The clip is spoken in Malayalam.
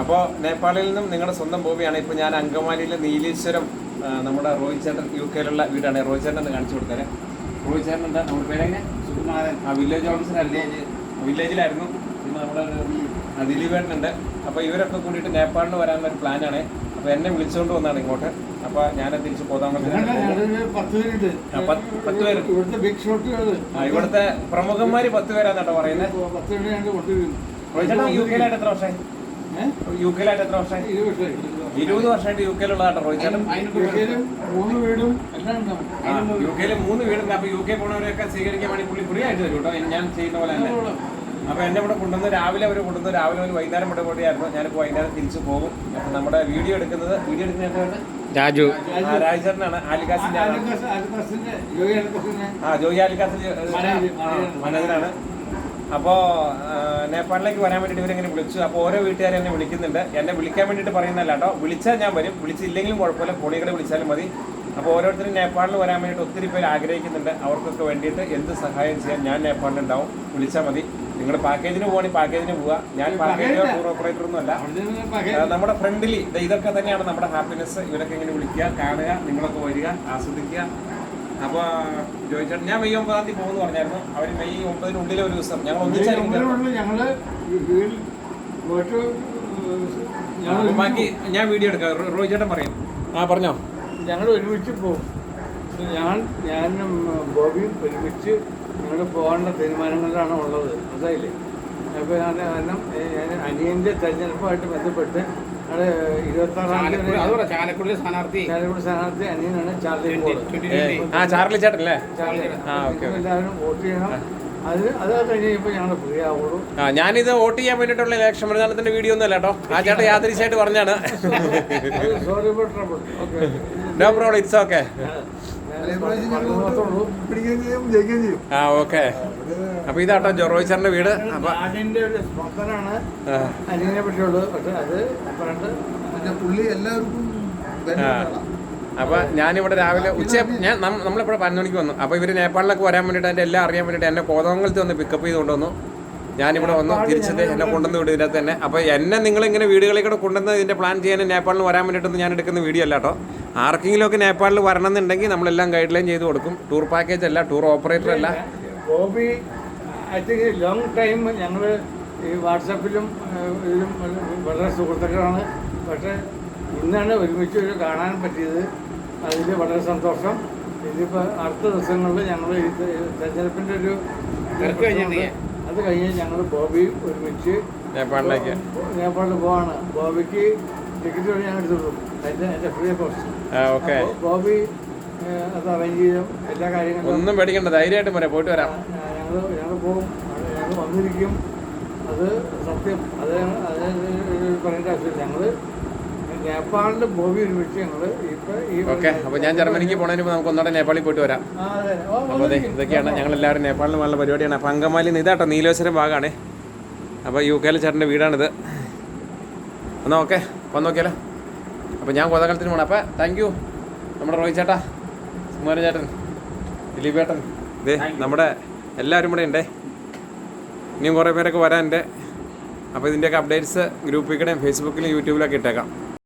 അപ്പോൾ നേപ്പാളിൽ നിന്നും നിങ്ങളുടെ സ്വന്തം ഭൂമിയാണ് ഇപ്പോൾ ഞാൻ അങ്കമാലിയിലെ നീലേശ്വരം നമ്മുടെ റോഹിത് ചേട്ടൻ യു കെയിലുള്ള വീടാണ്. റോഹിത് ചേട്ടൻ എന്ന് കാണിച്ചു കൊടുത്തേ റോഹിത് ചേട്ടൻ എന്താ? നമ്മുടെ പേരെങ്ങനെ? സുകുമാരൻ. ആ വില്ലേജ് ഓഫീസറല്ലേ വില്ലേജിലായിരുന്നു. പിന്നെ നമ്മുടെ ഒരു ദിലീപേട്ടനുണ്ട്. അപ്പോൾ ഇവരൊക്കെ കൂടിയിട്ട് നേപ്പാളിൽ വരാനുള്ള ഒരു പ്ലാനാണ്. അപ്പോൾ എന്നെ വിളിച്ചുകൊണ്ട് വന്നതാണ് ഇങ്ങോട്ട്. അപ്പോൾ ഞാൻ തിരിച്ച് പോതാമത്തിന് പറ്റുന്നത് പത്ത് പേര്. ഇവിടുത്തെ പ്രമുഖന്മാർ പത്ത് പേരാന്നാട്ടോ പറയുന്നത് യു കെയിലായിട്ട് എത്ര വർഷമായി? യു കെയിലായിട്ട് എത്ര വർഷമായി? ഇരുപത് വർഷമായി ഇരുപത് വർഷമായിട്ട് യു കെയിലുള്ളതാട്ടോ റോഹിത് ചേട്ടൻ. യുകെയിലും മൂന്ന് വീടും യു കെയിൽ മൂന്ന് വീടും. അപ്പൊ യു കെ പോണവരെയൊക്കെ സ്വീകരിക്കാൻ വേണ്ടി പുള്ളി ഫ്രീ ആയിട്ട് തരും കേട്ടോ. ഞാൻ ചെയ്യുന്ന പോലെ തന്നെ. അപ്പൊ എന്നെ ഇവിടെ കൊണ്ടുവന്ന് രാവിലെ അവർ കൊണ്ടുവന്ന് രാവിലെ ഒരു വൈകുന്നേരം ഇവിടെ കൂടിയായിരുന്നു ഞാനിപ്പോ വൈകുന്നേരം തിരിച്ചു പോകും. അപ്പൊ നമ്മുടെ വീഡിയോ എടുക്കുന്നത് വീഡിയോ എടുക്കുന്നത് രാജു. രാജേട്ടനാണ് ആലിക്കാസിന്റെ ആ ജോയി ആലിക്കാസിന്റെ മനോജ്, മനോജ്. മനോജനാണ്. അപ്പോൾ നേപ്പാളിലേക്ക് വരാൻ വേണ്ടിയിട്ട് ഇവരെങ്ങനെ വിളിച്ചു? അപ്പോൾ ഓരോ വീട്ടുകാരും എന്നെ വിളിക്കുന്നുണ്ട്. എന്നെ വിളിക്കാൻ വേണ്ടിയിട്ട് പറയുന്നല്ല കേട്ടോ. വിളിച്ചാൽ ഞാൻ വരും. വിളിച്ചില്ലെങ്കിലും കുഴപ്പമില്ല. കോളികളെ വിളിച്ചാലും മതി. അപ്പോൾ ഓരോരുത്തരും നേപ്പാളിൽ വരാൻ വേണ്ടിയിട്ട് ഒത്തിരി പേര് ആഗ്രഹിക്കുന്നുണ്ട്. അവർക്കൊക്കെ വേണ്ടിയിട്ട് എന്ത് സഹായം ചെയ്യാൻ ഞാൻ നേപ്പാളിൽ ഉണ്ടാവും വിളിച്ചാൽ മതി. നിങ്ങൾ പാക്കേജിന് പോകണി പാക്കേജിന് പോവുക ഞാൻ പാക്കേജ് ടൂർ ഓപ്പറേറ്റർ നമ്മുടെ ഫ്രണ്ട്ലി ഇതൊക്കെ തന്നെയാണ് നമ്മുടെ ഹാപ്പിനെസ് ഇവരൊക്കെ ഇങ്ങനെ വിളിക്കുക കാണുക നിങ്ങളൊക്കെ വരിക ആസ്വദിക്കുക. അപ്പോൾ ചോദിച്ചേട്ടൻ ഞാൻ മെയ് ഒമ്പതാം തീയതി പോകുമെന്ന് പറഞ്ഞായിരുന്നു. അവർ മെയ് ഒമ്പതിനുള്ളിൽ ഒരു ദിവസം ഞങ്ങൾ. ഒമ്പതിനുള്ളിൽ ഞങ്ങൾ ബാക്കി ഞാൻ വീഡിയോ എടുക്കാം. റോയി ചേട്ടൻ പറയും. ആ പറഞ്ഞോ. ഞങ്ങൾ ഒരുമിച്ച് പോകും. ഞാൻ ഞാനും ബോബിയും ഒരുമിച്ച് ഞങ്ങൾ പോകേണ്ട തീരുമാനങ്ങളിലാണ് ഉള്ളത്. അതായില്ലേ അപ്പോൾ ഞാൻ കാരണം അനിയന്റെ തെരഞ്ഞെടുപ്പുമായിട്ട് ബന്ധപ്പെട്ട് ഇരുപത്താറാം തീയതി അതുകൂടെ ചാലക്കുടി സ്ഥാനാർത്ഥി. ചാലക്കുടി സ്ഥാനാർത്ഥി അനിയനാണ് ചാർലി ആ ചാർലി ചേട്ടൻ അല്ലേ? ആ, ഓക്കേ, ഓക്കേ. എല്ലാവരും വോട്ട് ചെയ്യണം. അത് അത് കഴിഞ്ഞ് കഴിയുമ്പോൾ ഞങ്ങൾ ഫ്രീ ആവുള്ളൂ. ആ ഞാനിത് വോട്ട് ചെയ്യാൻ വേണ്ടിയിട്ടുള്ള ഇലക്ഷൻ പ്രചാരണത്തിന്റെ വീഡിയോ ഒന്നും അല്ല കേട്ടോ. ആ ചേട്ടൻ യാദൃശ്യമായിട്ട് പറഞ്ഞാണ്. നോ പ്രോബ്ലം ഇറ്റ്സ് ഓക്കെ ആ ഓക്കെ. അപ്പൊ ഇതാട്ടോ ജോറോയ് സാറിന്റെ ചേട്ടന്റെ വീട്. അപ്പൊ ഒരു സ്പോൺസറാണ് ആ, അനിയനെ പറ്റിയുള്ളത് പക്ഷെ അത് പറഞ്ഞിട്ട് പിന്നെ പുള്ളി എല്ലാവർക്കും. അപ്പൊ ഞാനിവിടെ രാവിലെ ഉച്ച ഞാൻ നമ്മളിവിടെ പതിനൊന്ന് മണിക്ക് വന്നു. അപ്പൊ ഇവർ നേപ്പാളിലൊക്കെ വരാൻ വേണ്ടിട്ട് എന്റെ എല്ലാം അറിയാൻ വേണ്ടിട്ട് എന്നെ കോതമംഗലത്ത് വന്ന് പിക്കപ്പ് ചെയ്ത് കൊണ്ടുവന്നു. ഞാനിവിടെ വന്നു തിരിച്ചത് എന്നെ കൊണ്ടുവന്ന് വിടും ഇതിനകത്ത് തന്നെ. അപ്പൊ എന്നെ നിങ്ങൾ ഇങ്ങനെ വീടുകളിൽ കൂടെ കൊണ്ടുവന്ന് ഇതിന്റെ പ്ലാൻ ചെയ്യാൻ നേപ്പാളിൽ വരാൻ വേണ്ടിയിട്ടൊന്നും ഞാൻ എടുക്കുന്ന വീഡിയോ അല്ല കേട്ടോ ആർക്കെങ്കിലും ഒക്കെ നേപ്പാളിൽ വരണം എന്നുണ്ടെങ്കിൽ നമ്മളെല്ലാം ഗൈഡ് ലൈൻ ചെയ്ത് കൊടുക്കും. ടൂർ പാക്കേജ് അല്ല ടൂർ ഓപ്പറേറ്റർ അല്ല. Gopi I think long time ഞങ്ങൾ ഈ വാട്സാപ്പിലും ഇതിലും വളരെ സുഹൃത്തുക്കളാണ്. പക്ഷേ ഇന്നാണ് ഒരുമിച്ച് ഒരു കാണാൻ പറ്റിയത്. അതിൽ വളരെ സന്തോഷം. ഇതിപ്പോൾ അടുത്ത ദിവസങ്ങളിൽ ഞങ്ങൾ ഈ തെരഞ്ഞെടുപ്പിന്റെ ഒരു. അത് കഴിഞ്ഞ് ഞങ്ങൾ ബോബി ഒരുമിച്ച് നേപ്പാളിലേക്ക്. നേപ്പാളിൽ പോവാണ്. ബോബിക്ക് ഞാൻ എടുത്തു കൊടുക്കും എന്റെ എന്റെ ഫ്രീ കോസ്റ്റ് ആ ഓക്കെ. ബോബി അത് അറേഞ്ച് ചെയ്യും എല്ലാ കാര്യങ്ങളും ഒന്നും പേടിക്കണ്ട ധൈര്യമായിട്ട് പറയാം പോയിട്ട് വരാം. ഞങ്ങൾ ഞങ്ങൾ പോകും ഞങ്ങൾ വന്നിരിക്കും. അത് സത്യം അത് അത് പറയേണ്ട ആവശ്യമില്ല. ഞങ്ങൾ നേപ്പാളിൽ ബോബി ഒരുമിച്ച് ഞങ്ങൾ ഇപ്പൊ ഓക്കെ അപ്പൊ ഞാൻ ജർമ്മനിക്ക് പോണതിന് നമുക്ക് ഒന്നോടെ നേപ്പാളിൽ പോയിട്ട് വരാം. അപ്പൊ അതെ. ഓ, അപ്പോൾ അതെ ഇതൊക്കെയാണ് ഞങ്ങൾ എല്ലാവരും നേപ്പാളിൽ പോകാനുള്ള പരിപാടിയാണ്. അപ്പോൾ അങ്കമാലി ഇതാട്ടോ നീലേശ്വരം ഭാഗമാണ് അപ്പോൾ യു കെയിലെ ചേട്ടന്റെ വീടാണിത്. എന്നാൽ ഓക്കെ വന്ന് നോക്കിയാലോ. അപ്പോൾ ഞാൻ കോതകാലത്തിന് പോകണം അപ്പോൾ താങ്ക് യു നമ്മുടെ റോഹിത് ചേട്ടാ കുമാരൻ ചേട്ടൻ ദിലീപ് ചേട്ടൻ. ഇതേ നമ്മുടെ എല്ലാവരും ഇവിടെ ഉണ്ടേ. ഇനിയും കുറേ പേരൊക്കെ വരാനുണ്ട്. അപ്പോൾ ഇതിന്റെയൊക്കെ അപ്ഡേറ്റ്സ് ഗ്രൂപ്പിൽ കൂടെയും ഫേസ്ബുക്കിലും യൂട്യൂബിലൊക്കെ ഇട്ടേക്കാം.